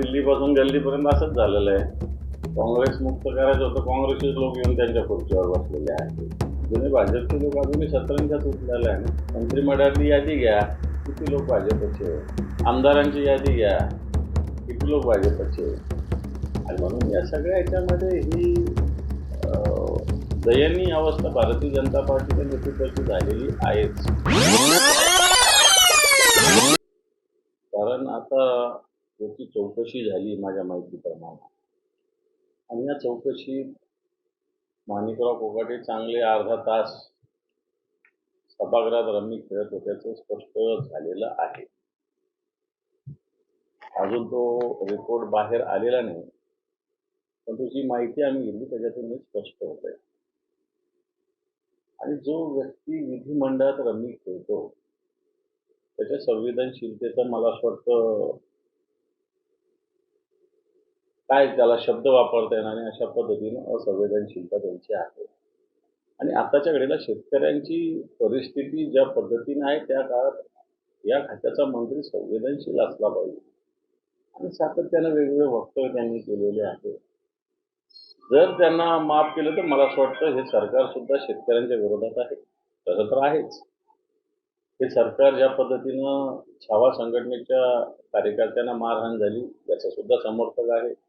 दिल्लीपासून गल्लीपर्यंत असंच झालेलं आहे. काँग्रेस मुक्त करायचं होतं काँग्रेसचे लोक येऊन त्यांच्या खुर्चीवर बसलेले आहेत. जुने भाजपचे लोक अजूनही सतरंजात उठलेले आहे ना मंत्रिमंडळातली यादी घ्या किती लोक भाजपचे? आमदारांची यादी घ्या किती लोक भाजपचे? आणि म्हणून या सगळ्या याच्यामध्ये ही दयनीय अवस्था भारतीय जनता पार्टीच्या नेतृत्वाची झालेली आहेच. कारण आता याची चौकशी झाली माझ्या माहितीप्रमाणे. आणि या चौकशीत माणिकराव कोकाटे चांगले अर्धा तास सभागृहात रम्मी खेळत होत्याचं स्पष्ट झालेलं आहे. अजून तो रिपोर्ट बाहेर आलेला नाही पण तुझी माहिती आम्ही घेतली त्याच्यातून स्पष्ट होत आहे आणि जो व्यक्ती विधिमंडळात रम्मी खेळतो त्याच्या संवेदनशीलतेचा मला असं वाटतं काय त्याला शब्द वापरता येणार आणि अशा पद्धतीनं असंवेदनशीलता त्यांची आहे. आणि आताच्या घडीला शेतकऱ्यांची परिस्थिती ज्या पद्धतीने आहे त्या काळात या खात्याचा मंत्री संवेदनशील असला पाहिजे. आणि सातत्यानं वेगवेगळे वक्तव्य त्यांनी केलेले आहे जर त्यांना माफ केलं तर मला असं वाटतं हे सरकार सुद्धा शेतकऱ्यांच्या विरोधात आहे तसं तर आहेच. हे सरकार ज्या पद्धतीनं छावा संघटनेच्या कार्यकर्त्यांना मारहाण झाली याचा सुद्धा समर्थक आहे.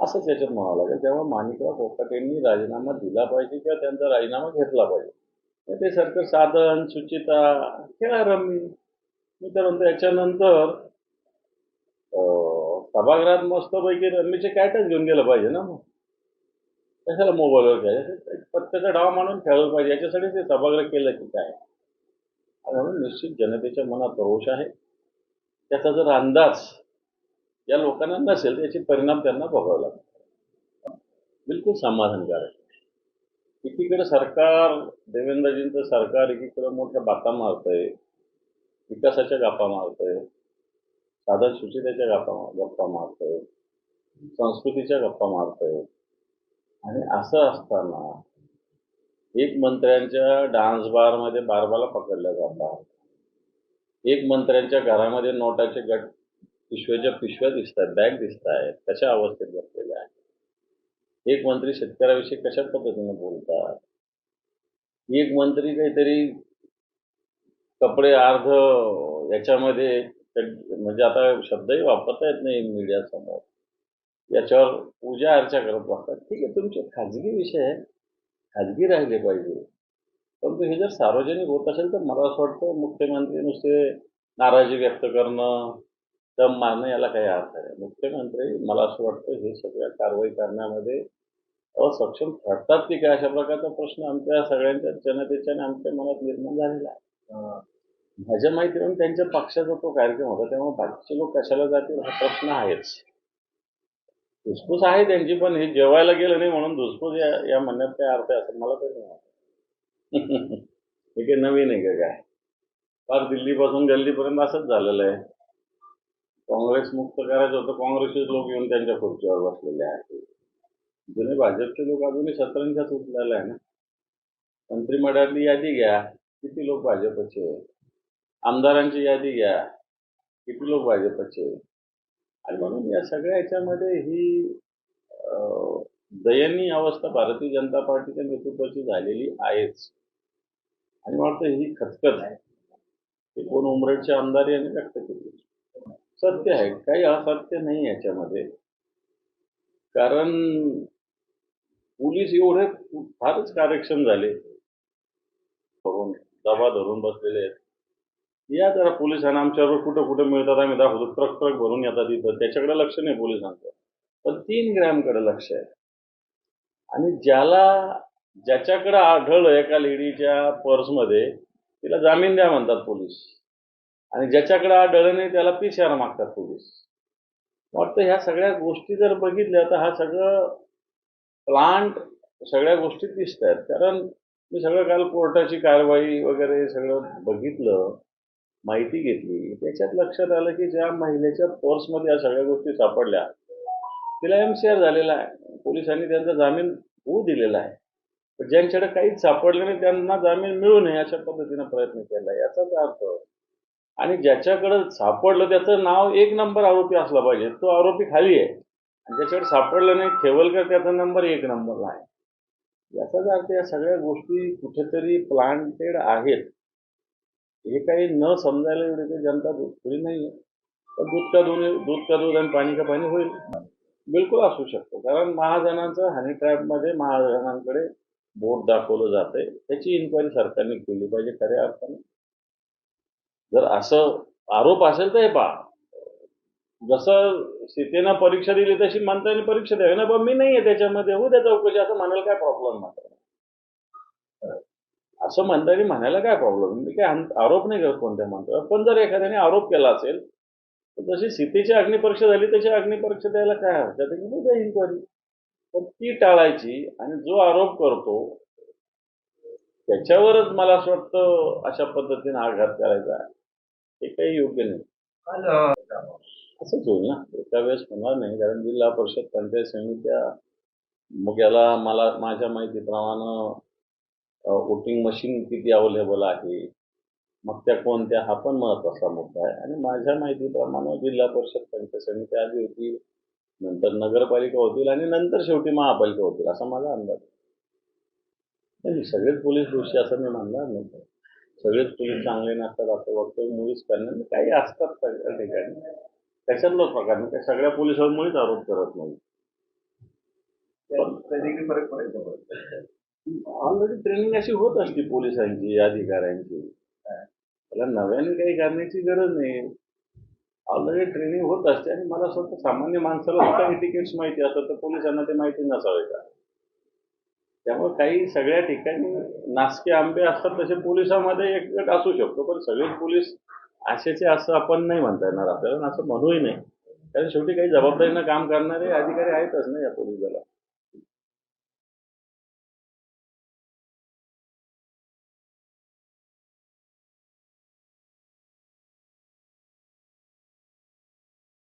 असंच याच्यात म्हणावं लागेल. तेव्हा माणिकराव कोकाटेंनी राजीनामा दिला पाहिजे किंवा त्यांचा राजीनामा घेतला पाहिजे. ते सरकार साधन सुचिता खेळा रमी मी तर म्हणतो याच्यानंतर अं, सभागृहात मस्तपैकी रम्मीचे कॅटच घेऊन गेलं पाहिजे ना मग. कशाला मोबाईलवर खेळायचं? पत्त्याचा डाव मानून खेळलं पाहिजे. याच्यासाठी ते सभागृह केलं की काय? आणि म्हणून निश्चित जनतेच्या मनात रोष आहे. त्याचा जर अंदाज या लोकांना नसेल याचे परिणाम त्यांना भोगावे लागतात बिलकुल समाधानकारक. एकीकडे सरकार देवेंद्रजींचं सरकार एकीकडे मोठ्या बाता मारतंय विकासाच्या गप्पा मारतंय साधन सुचितेच्या गप्पा गप्पा मारतंय संस्कृतीच्या गप्पा मारतंय. आणि असं असताना एक मंत्र्यांच्या डान्स बारमध्ये बारबाला पकडल्या जातात एक मंत्र्यांच्या घरामध्ये नोटाचे गट पिशव्याच्या पिशव्या दिसतात बॅग दिसत आहेत कशा अवस्थेत बसलेल्या आहेत? एक मंत्री शेतकऱ्याविषयी कशा पद्धतीने बोलतात? एक मंत्री काहीतरी कपडे अर्ध याच्यामध्ये म्हणजे आता शब्दही वापरता येत नाही मीडिया समोर याच्यावर पूजा अर्चा करत बसतात. ठीक आहे तुमचे खाजगी विषय आहे खाजगी राहिले पाहिजे. परंतु हे जर सार्वजनिक होत असेल तर मला असं वाटतं मुख्यमंत्री नुसते नाराजी व्यक्त करणं दम मारणं याला काही अर्थ आहे मुख्यमंत्री मला असं वाटतं हे सगळ्या कारवाई करण्यामध्ये असक्षम ठरतात की काय अशा प्रकारचा प्रश्न आमच्या सगळ्यांच्या जनतेच्या आणि आमच्या मनात निर्माण झालेला आहे. माझ्या माहितीवरून त्यांच्या पक्षाचा तो कार्यक्रम होता त्यामुळे बाकीचे लोक कशाला जातील हा प्रश्न आहेच. धुसफूस आहे त्यांची पण हे जेवायला गेलं नाही म्हणून धुसफूस या या म्हणण्यात काय अर्थ आहे असं मला तरी नाही वाटत. हे काही नवीन आहे का काय? फार दिल्लीपासून गल्लीपर्यंत असंच झालेलं आहे. काँग्रेस मुक्त करायचं होतं काँग्रेसचे लोक येऊन त्यांच्या खुर्चीवर बसलेले आहेत. जुने भाजपचे लोक अजूनही सतरंगात उठलेले आहे ना. मंत्रिमंडळातली यादी घ्या किती लोक भाजपचे? आमदारांची यादी घ्या किती लोक भाजपचे? आणि म्हणून या सगळ्या याच्यामध्ये ही अं, दयनीय अवस्था भारतीय जनता पार्टीच्या नेतृत्वाची झालेली आहेच. आणि मला वाटतं ही खतखत आहे. कोण उमरेडचे आमदार यांनी व्यक्त केली. सत्य आहे. काही असत्य नाही याच्यामध्ये. कारण पोलीस एवढे फारच कार्यक्षम झाले. धरून दबा धरून बसलेले आहेत. या जरा पोलिसांना आमच्यावर कुठं कुठं मिळतात आम्ही दाखवतो. ट्रक ट्रक भरून येतात इथं. त्याच्याकडे लक्ष नाही पोलिसांचं. पण तीन ग्रॅमकडे लक्ष आहे. आणि ज्याला ज्याच्याकडे आढळलं एका लेडीच्या पर्समध्ये तिला जामीन द्या म्हणतात पोलीस. आणि ज्याच्याकडे आढळलं नाही त्याला पी सी आर मागतात पोलीस. वाटतं ह्या सगळ्या गोष्टी जर बघितल्या तर हा सगळं प्लांट सगळ्या गोष्टी दिसत आहेत. कारण मी सगळं काल कोर्टाची कारवाई वगैरे सगळं बघितलं माहिती घेतली. त्याच्यात लक्षात आलं की ज्या महिलेच्या पर्समध्ये या सगळ्या गोष्टी सापडल्या तिला एम सी आर झालेला आहे. पोलिसांनी त्यांचा जामीन होऊ दिलेला आहे. पण ज्यांच्याकडे काहीच सापडलं नाही त्यांना जामीन मिळू नये अशा पद्धतीने प्रयत्न केला. याचाच अर्थ आणि ज्याच्याकडे सापडलं त्याचं नाव एक नंबर आरोपी असला पाहिजे. तो आरोपी खाली आहे. आणि ज्याच्याकडे सापडलं नाही खेवलकर त्याचा नंबर एक नंबरला आहे याचाच अर्थ या सगळ्या गोष्टी कुठेतरी प्लांटेड आहेत. हे काही न समजायला एवढी काही जनता थोडी नाही आहे तर दूध का दूध दूध का दूध आणि पाणी का पाणी होईल? बिलकुल असू शकतो. कारण महाजनांचं हनी ट्रॅपमध्ये महाजनांकडे बोट दाखवलं आहे त्याची इन्क्वायरी सरकारने केली पाहिजे खऱ्या अर्थाने. जर असं आरोप असेल तर हे पहा. जसं सीतेनं परीक्षा दिली तशी मंत्र्यांनी परीक्षा द्यावी. ना पण मी नाही आहे त्याच्यामध्ये. होऊ द्या चौकशी. असं म्हणायला काय प्रॉब्लेम मात्र असं म्हणताना म्हणायला काय प्रॉब्लेम मी काय आरोप नाही करत कोणत्या मंत्र्यावर. पण जर एखाद्याने आरोप केला असेल तर जशी सीतेची अग्निपरीक्षा झाली तशी अग्निपरीक्षा द्यायला काय हरकत आहे? की द्या इन्क्वायरी पण ती टाळायची आणि जो आरोप करतो त्याच्यावरच मला असं वाटतं अशा पद्धतीने आघात करायचा आहे. हे काही योग्य नाही. असंच होईल ना. एका वेळेस होणार नाही. कारण जिल्हा परिषद पंचायत समित्या मग याला मला माझ्या माहितीप्रमाणे वोटिंग मशीन किती अवेलेबल आहे? मग त्या कोणत्या? हा पण महत्त्वाचा मुद्दा आहे. आणि माझ्या माहितीप्रमाणे जिल्हा परिषद पंचायत समिती आधी होती. नंतर नगरपालिका होतील आणि नंतर शेवटी महापालिका होतील असा माझा अंदाज आहे. नाही सगळेच पोलीस दोषी असं मी म्हणणार नाही. सगळेच पोलीस चांगले नसतात असं वक्तव्य मुळीच करणार. काही असतात सगळ्या ठिकाणी. त्याच्यातला प्रकार नाही त्या सगळ्या पोलिसांवर मुळीच आरोप करत नाही. फरक? ऑलरेडी ट्रेनिंग अशी होत असते पोलिसांची अधिकाऱ्यांची. त्याला नव्याने काही करण्याची गरज नाही. ऑलरेडी ट्रेनिंग होत असते आणि मला असं वाटतं सामान्य माणसाला सुद्धा एटिकेट्स माहिती असतात तर पोलिसांना ते माहिती नसावे का? त्यामुळे काही सगळ्या ठिकाणी नासके आंबे असतात तसे पोलिसांमध्ये एक गट असू शकतो पण सगळेच पोलीस असेचे असं आपण नाही म्हणता येणार आपल्याला असं म्हणूही नाही. कारण शेवटी काही जबाबदारीनं काम करणारे अधिकारी आहेतच ना या पोलीस दलात.